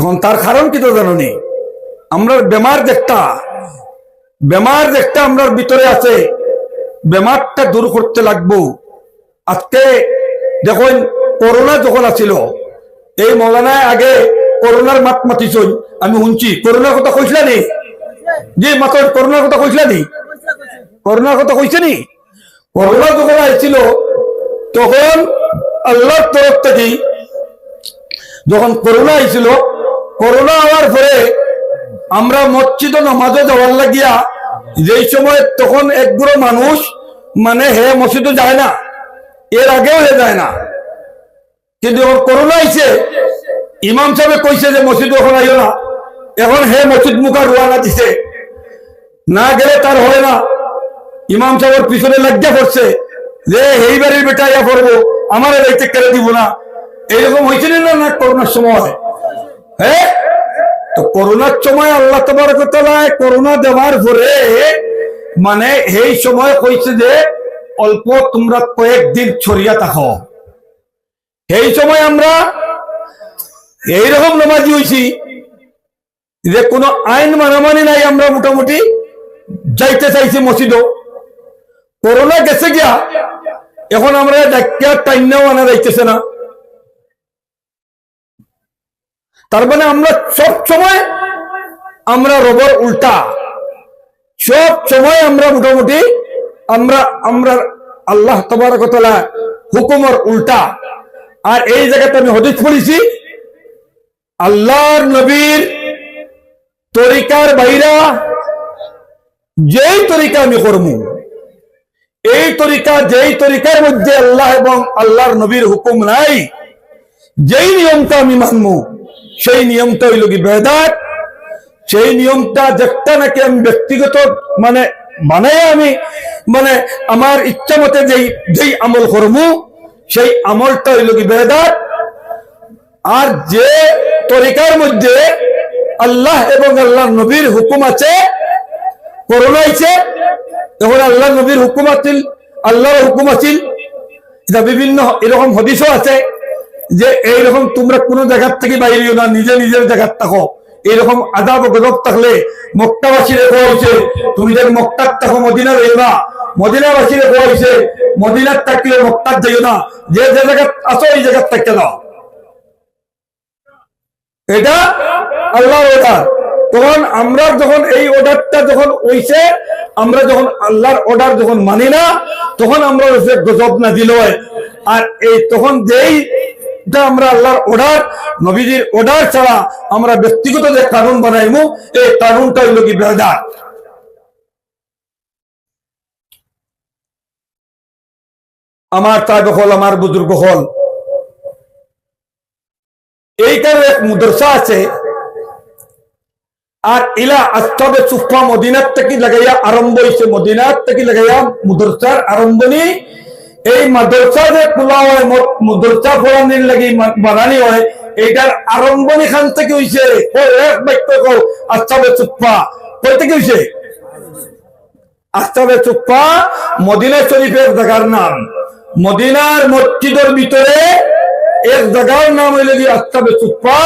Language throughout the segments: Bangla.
তখন তার কারণ কি তো জানো নি? আমরা বেমার দেখটা বেমার দেখটা আমরা ভিতরে আছে। বেমারটা দূর করতে লাগবো। আজকে যখন করোনা যখন আছিল এই মৌলানায় আগে করোনার মাত মাতিছই আমি শুনছি। করোনার কথা কইছিলা নি? যে মাতর করোনার কথা কইছিলা নি? করোনার কথা কইছে নি? করোনা যখন আইছিল তখন আল্লাহর তরফ থেকে যখন করোনা আইছিল করোনা হওয়ার পরে আমরা মসজিদ নামাজে যাওয়ার লাগিয়া যেই সময় তখন একগুলো মানুষ মানে হে মসজিদে যায় না, এর আগেও হে যায় না। কিন্তু করোনা আইছে, ইমাম সাহেব কইছে যে মসজিদ এখন আইও না, এখন হে মসজিদ মুখা রোয়ানা দিছে। না গেলে তার হয় না। ইমাম সাহেবের পিছনে লাগিয়া পড়ছে যে এই বাড়ির বেটা ইয়া পড়ব, আমার রাইতে কেড়ে দিব না। এইরকম হয়েছে না না, করোনার সময়? তো করোনার সময় আল্লাহ তোমার করোনা দেওয়ার পরে মানে এই সময় কইছে যে, অল্প তোমরা কয়েকদিন ছড়িয়া থাকো। এই সময় আমরা এইরকম নামাজি হয়েছি যে, কোনো আইন মানামানি নাই আমরা মোটামুটি যাইতে চাইছি মসজিদও করোনা গেছে গিয়া, এখন আমরা ডাক্তার টাইনাও আনা যাইতেছে না। তার মানে আমরা সব সময় আমরা রবর উল্টা। সব সময় আমরা মোটামুটি আমরা আমরা আল্লাহ তোমার কথা হুকুমর উল্টা। আর এই জায়গাতে আমি হদিস পড়েছি, আল্লাহর নবীর তরিকার বাইরা যেই তরিকা আমি করব এই তরিকা, যেই তরিকার মধ্যে আল্লাহ এবং আল্লাহর নবীর হুকুম নাই, যেই নিয়মটা আমি মানব সেই নিয়মটা হইল কি বেদাত? সেই নিয়মটা যেটা নাকি আমি ব্যক্তিগত মানে মানে আমি মানে আমার ইচ্ছা মতে যেই যেই আমল করব সেই আমলটা হইল কি বেদাত? আর যে তরিকার মধ্যে আল্লাহ এবং আল্লাহ নবীর হুকুম আছে, করোনা আইছে তখন আল্লাহ নবীর হুকুম আছিল, আল্লাহর হুকুম আছিল। বিভিন্ন এরকম হদিসও আছে। যে এইরকম তোমরা কোনো জায়গার থেকে বাইরেও না, নিজে নিজের জায়গার থাকো। এইরকম আদাব গজব থাকলে মক্কাবাসীরে হয়েছে? তুমি যেন মক্কার থাকো মদিনা রইল না। মদিনাবাসীরে হয়েছে? মদিনার থাকলে মক্কার যাইও না। যে যে জায়গা আছো, এই জায়গার থাকতে দাও এটা আল্লাহ তখন আমরা যখন এই অর্ডারটা যখন হইছে, আমরা যখন আল্লাহর অর্ডার যখন মানি না, তখন আমরা গজব না দিল আর এই তখন যেই আমরা আল্লাহর অর্ডার, নবীজির অর্ডার ছাড়া আমরা ব্যক্তিগত যে কানুন বানাইমু, এই কানুনটা হইল কি বেদার আমার তাই হল আমার বুজুর্গ হল এইটার এক মুদরসা আছে আর ইলা আস্তবে সুফা মদিনার থেকে লাগাইয়া আরম্ভ হয়েছে মদিনার থেকে লাগাইয়া মুদরসার আরম্ভনি এই মাদ্রাসা যে খোলা হয় বানানি হয়, এইটার থেকে এক বাক্য আস্তবে সুফা। কই থেকে চুপ্পা মদিনা শরীফের জায়গার নাম। মদিনার মসজিদের ভিতরে এক জায়গার নাম হইলে কি আস্তাবে চুপ্পা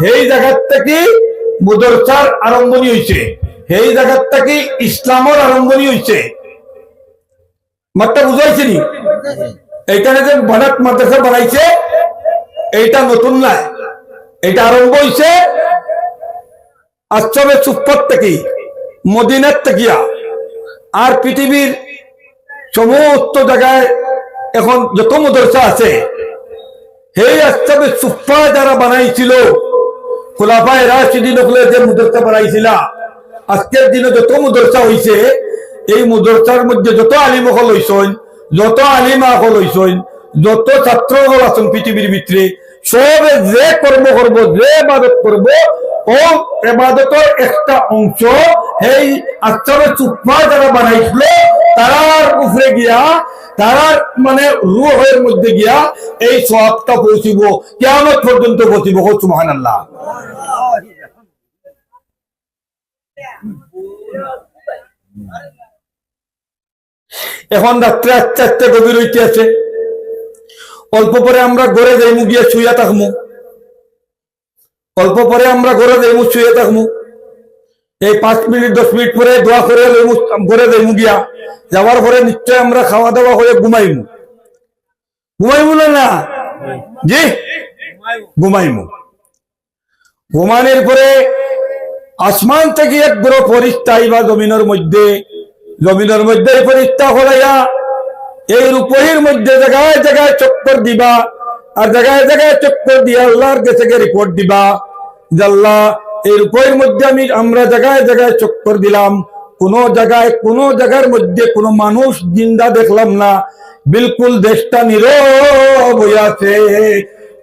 সেই জায়গার থেকে মুদরসার আরম্ভনি হয়েছে সেই জায়গার থেকে ইসলামের আরম্ভনি হয়েছে মাত্রা বুঝাইছে নি? এইখানে যে ভারত মাদ্রাসা বানাইছে, এইটা নতুন নাই। এটা আরম্ভ হয়েছে আশ্রমে চুপ্পর থেকে, মদিনার থেকিয়া আর পৃথিবীর সমস্ত জায়গায় এখন যত মদরসা আছে সেই আস্তাবে সুফা যারা বানাইছিল খোলাফায় রাশিদিন হলে যে মুদরসা বানাইছিল আজকের দিনে যত মুদরসা হইছে, এই মুদরসার মধ্যে যত আলিম হইছেন, যত আলিমা হল হইছেন, যত ছাত্র হল আছেন পৃথিবীর ভিতরে, সবে যে কর্ম করব, যে এবাদত করব, ও এবাদতের একটা অংশ এই আচ্ছাবে চুপ্পা যারা বানাইছিল তারার উপরে গিয়া, তারার মানে রুহের মধ্যে গিয়া এই সবটা পৌঁছিব কেমন পর্যন্ত পৌঁছিব। সুমহান আল্লাহ এখন রাত্রে আস্তে আস্তে গভীর হইতে আছে। অল্প পরে আমরা গড়ে যাইমু, গিয়ে শুইয়া থাকমু। অল্প পরে আমরা ঘরে দেবো শুয়ে থাকব এই পাঁচ মিনিট, দশ মিনিট পরে দোয়া করে ঘরে দেবো গিয়া। যাওয়ার পরে নিশ্চয় আমরা খাওয়া দাওয়া করে ঘুমাইমু। ঘুমাইমু না জি? ঘুমাইমু। ঘুমানোর পরে আসমান থেকে এক বড় পরিষ্ঠা আইবা জমিনের মধ্যে। জমিনের মধ্যে পরিষ্ঠা হলাইয়া এই রূপহীর মধ্যে জায়গায় জায়গায় চক্কর দিবা আর জায়গায় জায়গায় চক্কর দিয়ে আল্লাহর কাছে রিপোর্ট দিবা আল্লাহ, এই রূপের মধ্যে আমি আমরা জায়গায় জায়গায় চক্কর দিলাম। কোন জায়গায়, কোন জায়গার মধ্যে কোন মানুষ জিন্দা দেখলাম না। বিলকুল দেশটা নীরব হয়ে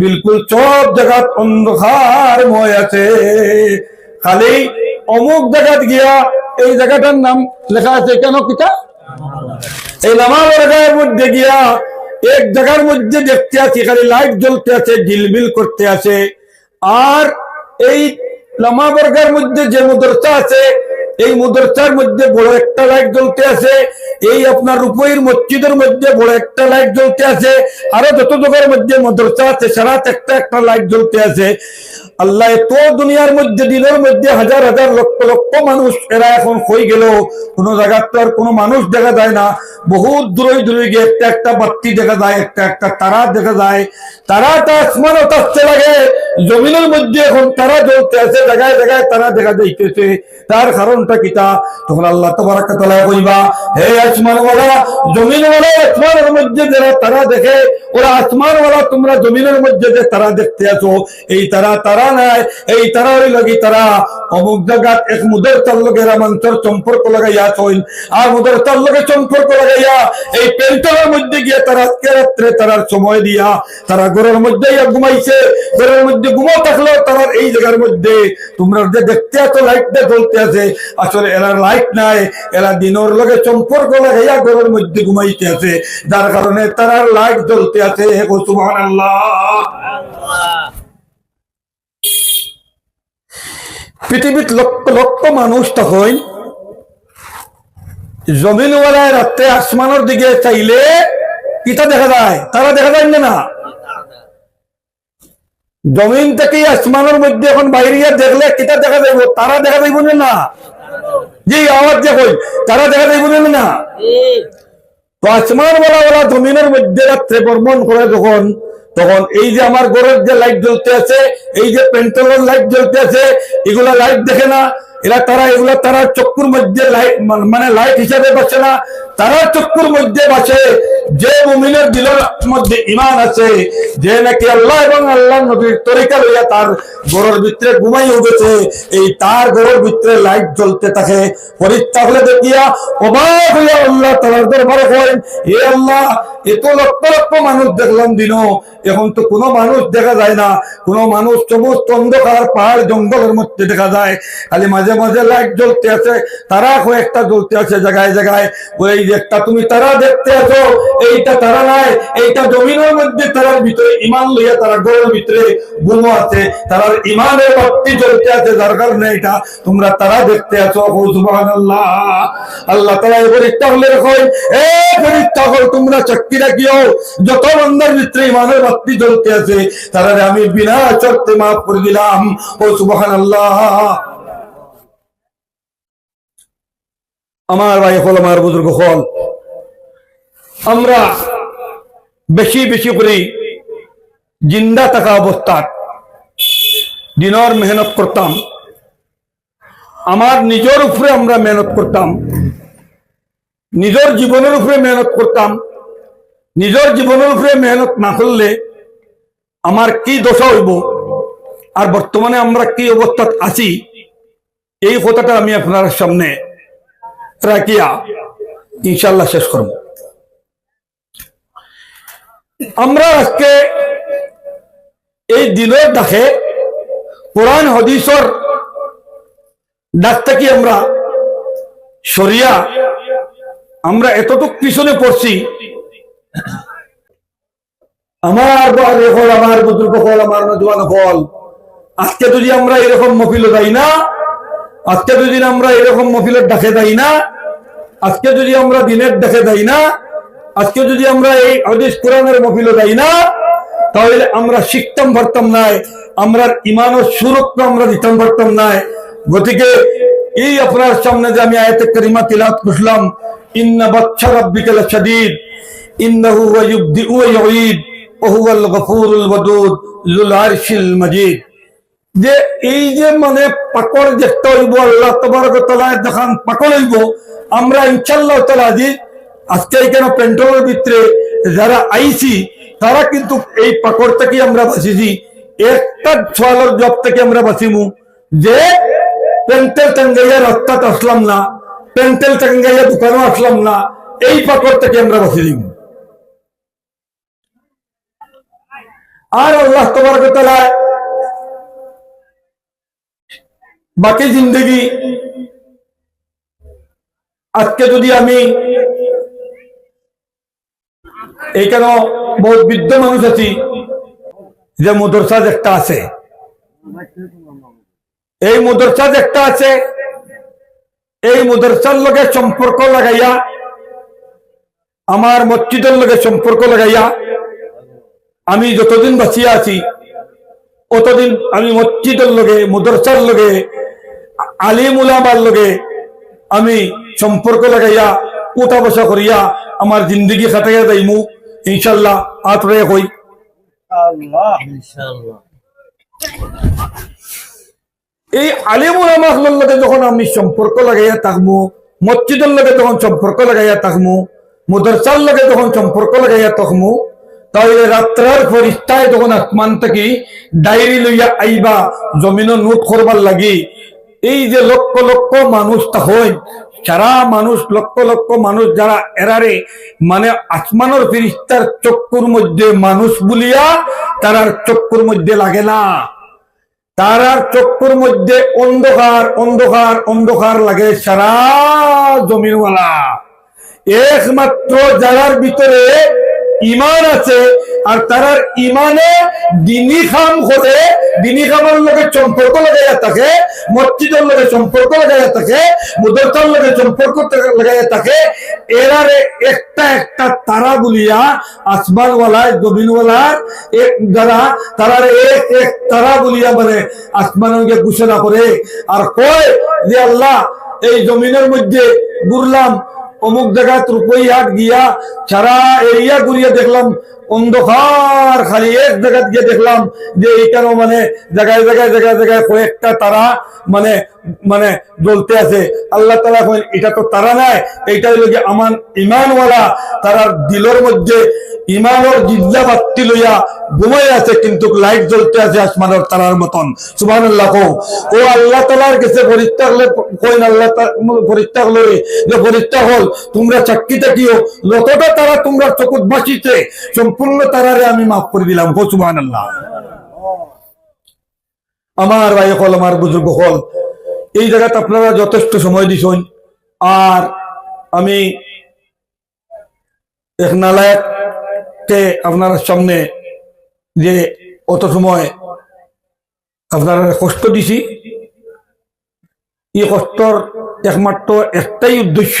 বিলকুল সব জায়গা অন্ধকার আছে। খালি অমুক জায়গাত গিয়া এই জায়গাটার নাম লেখা আছে কেন কিতা? এই নামাজের গায়ের মধ্যে গিয়া এক জায়গার মধ্যে দেখতে আছি, খালি লাইট জ্বলতে আছে ঝিলমিল করতে আছে। আর এই লামা বর্গের মধ্যে যে মুদরসা আছে এই মদরসার মধ্যে বড় একটা লাইট জ্বলতে আছে, এই আপনার রূপইর মসজিদের মধ্যে বড় একটা লাইট জ্বলতে আছে, আরও যত জায়গার মধ্যে মদরসা আছে সারা একটা একটা লাইট জ্বলতে আছে। আল্লাহ এত দুনিয়ার মধ্যে, দিনের মধ্যে হাজার হাজার লক্ষ লক্ষ মানুষ এরা এখন হয়ে গেল। কোন জায়গার তো আর কোনো মানুষ দেখা যায় না। বহুত দূরে দূরে গিয়ে একটা একটা বাত্তি দেখা যায়, একটা একটা তারা দেখা যায়। তারাটা আসমানও তাসতে লাগে। জমিনের মধ্যে এখন তারা জ্বলতে আছে, জায়গায় জায়গায় তারা দেখা যাইতেছে। তার কারণটা কিতা তখন আল্লাহ তোমার তালা কইবা, হে আসমানওয়ালা, জমিনওয়ালা আসমানের মধ্যে যারা তারা দেখে, ওরা আসমানওয়ালা, তোমরা জমিনের মধ্যে যে তারা দেখতে আছো, এই তারা তারা তারা আসলে এরা লাইট নাই। এরা দিনের লগে সম্পর্ক লাগাইয়া ঘরের মধ্যে ঘুমাইতে আছে। যার কারণে তারা লাইট জ্বলতে আছে। হে সুবহানাল্লাহ। পৃথিবীত লক্ষ লক্ষ মানুষ তখন জমিনওয়ালায় রাত্রে আসমানের দিকে চাইলে কিতা দেখা যায় তারা দেখা যায় না? জমিন থেকে আসমানের মধ্যে এখন বাইরে দেখলে কিতা দেখা যাইব তারা দেখা যাইব না? জি আওয়াজ দেখুন তারা দেখা যাইব না? তো আসমান বলা বলা জমিনের মধ্যে রাত্রে ভ্রমণ করে যখন তখন এই যে আমার ঘরের যে লাইট জ্বলতে আছে, এই যে পেন্টলের লাইট জ্বলতে আছে, এগুলা লাইট দেখে না। এরা তারা, এগুলা তারা চক্ষুর মধ্যে লাইট মানে লাইট হিসাবে পাচ্ছে না। তারা চক্ষুর মধ্যে বাঁচে যে মুমিনের দিলের মধ্যে ইমান আছে, যে নাকি আল্লাহ এবং আল্লাহ নবীর তরিকা লইয়া তার ঘরের ভিতরে ঘুমাই উঠেছে, এই তার ঘরের ভিতরে লাইট জ্বলতে থাকে। পরীক্ষা হলে দেখিয়া অবাক হইয়া আল্লাহ তালার দরবারে করেন এ আল্লাহ এত লক্ষ লক্ষ মানুষ দেখলাম দিন। এখন তো কোনো মানুষ দেখা যায় না। কোনো মানুষ সমস্ত অন্ধকার পাহাড় জঙ্গলের মধ্যে দেখা যায়। খালি মাঝে মাঝে লাইট জ্বলতে আছে। তারা কয়েকটা জ্বলতে আছে জায়গায় জায়গায়। ওই একটা তুমি তারা দেখতে আছো, এইটা তারা নাই, এইটা জমিনের মধ্যে তারার ভিতরে ইমান লইয়া তারা ঘরের ভিতরে ঘুমো আছে, তারার ইমানের বাতি জ্বলতে আছে, যার কারণে এটা তোমরা তারা দেখতে আছো। সুবহানাল্লাহ। আল্লাহ তারা এবার ইচ্ছা হলে দেখুন এ পরীক্ষা হল তোমরা চাকরি রাখিও, যত ভিতরে ইমানের আছে তারা আমি বিনা চড়তে মাফ করে দিলাম। ও সুবহানাল্লাহ। আমার ভাই হল, আমার বুজুর্গ হল। আমরা বেশি বেশি করে জিন্দা থাকা অবস্থাত দিনের মেহনত করতাম। আমার নিজের উপরে আমরা মেহনত করতাম। নিজের জীবনের উপরে মেহনত করতাম। নিজের জীবনের উপরে মেহনত না করলে আমার কি দশা হইব? আর বর্তমানে আমরা কি অবস্থাত আছি? এই কথাটা আমি আপনার সামনে রাখিয়া ইনশাল্লাহ শেষ করব। আমরা আজকে এই দিনের ডাকে কোরআন, হদিসর ডাক থেকে আমরা সরিয়া আমরা এতটুক পিছনে পড়ছি। আমার বাড়ি হল, আমার বুজুর্গ হল, আমার নজওয়ান হল। আজকে যদি আমরা এরকম মফিল যাই না, আজকে যদি আমরা এরকম মফিলের ডাকে যাই না আজকে যদি আমরা দিনের ডাকে যাই না, আজকে যদি আমরা এই হদিস কোরআনের মফিলে যাই না, তাহলে আমরা শিখতাম পারতাম নাই, আমরা ইমান ও সুরক্ষা আমরা দিতাম পারতাম না গতিকে এই আপনার সামনে যে আমি আয়াতে করিমা তিলাত করলাম, ইন্না বাচ্চা রব্বিকা লাশাদীদ, ইন্নাহু ওয়া ইউবদিউ ওয়া ইউঈদ ওয়া হুয়াল গফুরুল ওয়াদুদ যুল আরশিল মাজিদ। যে এই যে মানে পাকড় দেখতে হইব আল্লাহ তাআলা দেখান পাকড় হইব, আমরা ইনশাআল্লাহ তাআলা আজি আজকে এখানে পেন্ট্রোলের ভিতরে যারা আইছি তারা কিন্তু এই পাকড় থেকে আমরা বাঁচিছি। একটা সোয়ালের জব থেকে আমরা বাঁচিমু। যে পেন্টেল টাঙ্গাইয়া রাস্তাতে আসলাম না, পেন্টেল টাঙ্গাইয়া দোকানও আসলাম না, এই পাকড় থেকে আমরা বাঁচি দিব আর আল্লাহ তোমার তালা বাকি জিন্দগি। আজকে যদি আমি এইখানে বহুত বৃদ্ধ মানুষ আছি, যে মুদরসাজ একটা আছে। এই মুদরসাজ একটা আছে, এই মুদরসার লগে সম্পর্ক লাগাইয়া, আমার মসজিদের লগে সম্পর্ক লাগাইয়া, আমি যতদিন বাঁচিয়া আছি, অতদিন আমি মসজিদের লগে, মুদরসার লগে আলিম উলামার লগে আমি সম্পর্ক লাগাইয়া উঠা বসা করিয়া আমার জিন্দগি খাটাইয়া যাইমু ইনশাল্লাহ আতরে হই এই আলিম উলামার লগে যখন আমি সম্পর্ক লাগাইয়া থাকমু মসজিদের লগে যখন সম্পর্ক লাগাইয়া থাকমু মুদরসার লগে যখন সম্পর্ক লাগাইয়া থাকমু তাহলে রাত্রার ফরিস্তায় যখন আসমান থেকে ডায়েরি লইয়া আইবা জমিন নোট করবার লাগি এই যে লক্ষ লক্ষ মানুষ হয় সারা মানুষ, লক্ষ লক্ষ মানুষ যারা এরারে মানে আসমানোর ফিরিস্তার চক্ষুর মধ্যে মানুষ বলিয়া তারার চক্কুর মধ্যে লাগে না। তারার চক্কুর মধ্যে অন্ধকার অন্ধকার অন্ধকার লাগে সারা জমিনওয়ালা। একমাত্র যারার ভিতরে ইমান আছে, আর তারার ইমানে দিনী খাম করে দিনী খামের লগে সম্পর্ক লাগাইয়া থাকে, মসজিদের লগে সম্পর্ক লাগাইয়া থাকে মুদরতার লগে সম্পর্ক লাগাইয়া থাকে, এরারে একটা একটা তারা বলিয়া আসমানওয়ালায়, জমিনওয়ালার এক যারা তারার এক এক তারা বলিয়া মানে আসমানকে ঘোষণা করে। আর কয় যে আল্লাহ, এই জমিনের মধ্যে ঘুরলাম অমুক জায়গা রূপই হাট গিয়া সারা এরিয়া ঘুরিয়ে দেখলাম অন্ধকার, খালি এক জায়গা গিয়ে দেখলাম যে এখানেও মানে জায়গায় জায়গায় জায়গায় জায়গায় কয়েকটা তারা মানে মানে জ্বলতে আছে। আল্লাহ তালা কইন এটা তো তারা নাই, এইটা হইল কি আমার ইমানওয়ালা। তারার দিলের মধ্যে ইমানের জিজ্ঞা বাত্তি লইয়া ঘুমাই আছে, কিন্তু লাইট জ্বলতে আছে আসমানের তারার মতন। সুবাহ আল্লাহ কো ও আল্লাহ তালার কাছে হলে কইন, আল্লাহ পরীক্ষা হলো যে পরীক্ষা হল, তোমরা চাকরি থাকিও যতটা তারা তোমরা চকুত বাঁচিতে সম্পূর্ণ তারারে আমি মাফ করে দিলাম হো সুবাহ আল্লাহ আমার ভাই হল, আমার বুজুর্গ হল, এই জায়গাতে আপনারা যথেষ্ট সময় দিছেন। আর আমি এক নালায়ককে আপনার সামনে যে অত সময় আপনারা কষ্ট দিছি, এই কষ্টর একমাত্র একটাই উদ্দেশ্য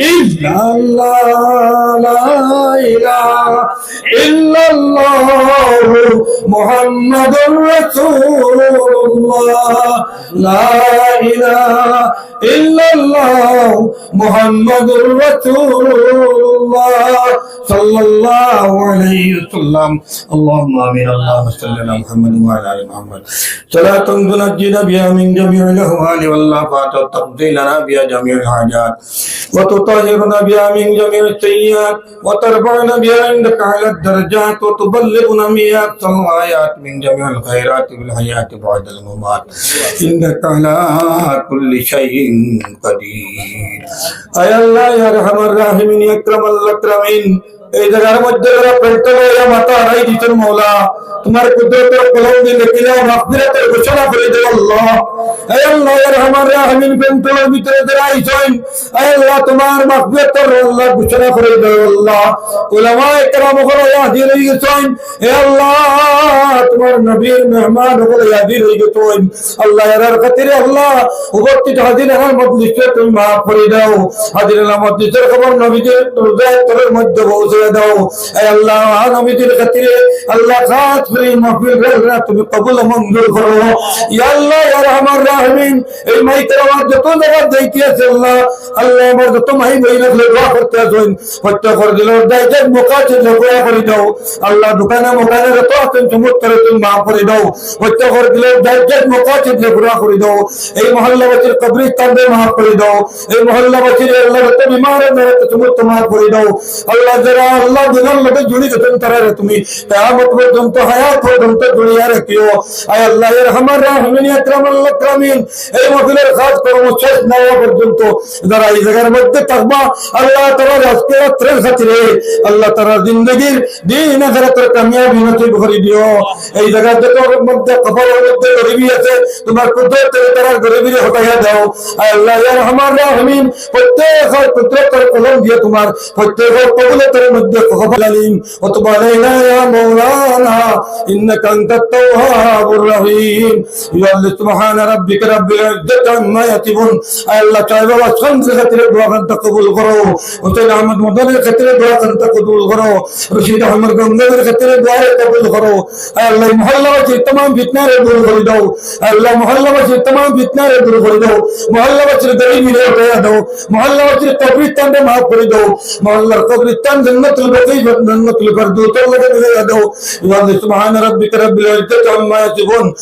ইল্লাল্লাহ ইল্লাল্লাহু মুহাম্মাদুর রাসূলুল্লাহ লা ইলাহা ইল্লাল্লাহু মুহাম্মাদুর রাসূলুল্লাহ সাল্লাল্লাহু আলাইহি ওয়াসাল্লাম اللهم آمين اللهم صل على محمد وعلى آل محمد صلاة تنجينا بها من جميع الأهوال واللافات وتقضي لنا بها جميع الحاجات وتطهرنا بها من جميع السيئات وترفعنا بها عندك على الدين दर्जा तो तबल्लुना मियात आयात मिन जमील खैरात बिल हयात बाद अल ममात। इन्नक अला कुल्ली शैइन कदीर। अय अल्लाह या रहमान এই জায়গার মধ্যে যারা পেন্টল হইয়া মাথা হারাই দিচ্ছেন মৌলা। তোমার কুদরতের কলম দিয়ে লিখিলে মাফিরাতের ঘোষণা করে দেব আল্লাহ। হে আল্লাহ আমার রাহমিন পেন্টলের ভিতরে যারা আইছেন, হে আল্লাহ, তোমার মাফিরাতের আল্লাহ ঘোষণা করে দেব আল্লাহ। উলামা একরাম হলো হাজির হয়ে গেছেন। হে আল্লাহ, তোমার নবীর মেহমান হলো হাজির হয়ে গেছেন। আল্লাহ এর খাতিরে আল্লাহ, উপস্থিত হাজির তুমি মাফ করে দাও। হাজির খবর নবীদের রোজায় মধ্যে দাও। হে আল্লাহ নবীদের খাতিরে আল্লাহ খাস করে মাহফিল রেলরা তুমি কবুল মঞ্জুর করো। ইয়া আল্লাহ, ইয়া রহমান রাহিমিন এই মাইকের আমার যত জায়গা যাইতে আছে আল্লাহ আল্লাহ আমার যত মাই বইনা দোয়া করতে আছেন হত্যা করে দিল দায়িত্বের মোকা ছিল দোয়া করে দাও। আল্লাহ দোকানে মোকানে যত আছেন সমস্ত তুমি মাফ করে দাও। হত্যা করে দিল দায়িত্বের মোকা ছিল দোয়া করে দাও। এই মহল্লাবাসীর কবরিস্তানদের মাফ করে দাও। এই মহল্লাবাসীর আল্লাহ যত সমস্ত মাফ করে দাও। আল্লাহ যারা আল্লাহ দিনের লোকে জুড়ি গেছেন তারা তুমি। কেয়ামত পর্যন্ত হায়াত পর্যন্ত জড়িয়ে রাখিও আয় আল্লাহ, এর হামার রাহমিন আকরাম, আল্লাহ কামিন। এই মহফিলের কাজ কর্ম শেষ না হওয়া পর্যন্ত যারা এই জায়গার মধ্যে থাকবা, আল্লাহ তারা আজকে রাত্রের খাতিরে আল্লাহ তারা জিন্দগির দিন আখেরাতের কামিয়াবি নসিব করে দিও। এই জায়গার যত মধ্যে কপালের মধ্যে গরিবী আছে, তোমার কুদরতের তারা গরিবীরে হটাইয়া দাও। আয় আল্লাহ, এর হামার রাহমিন, প্রত্যেক কুদরতের কলম দিয়ে তোমার, প্রত্যেক কবুলতের ربك غفر عليم وتب علينا يا مولانا إنك أنت التواب الرحيم يقول سبحان ربك رب العزة ما يصفون الله تعالى وشمس خطر الدعاء تقبل غرو وسيد أحمد مدن خطر الدعاء تقبل غرو رشيد أحمد غندر خطر الدعاء تقبل غرو الله محلة وشي تمام فتنة دور غري دو الله محلة وشي تمام فتنة دور غري دو محلة وشي دليل دو محلة وشي تبريد تنده ما غري دو محلة تبريد تنده المطلب كيف من المطلب فردوت لك بيده سبحان ربك رب العزة عما يصفون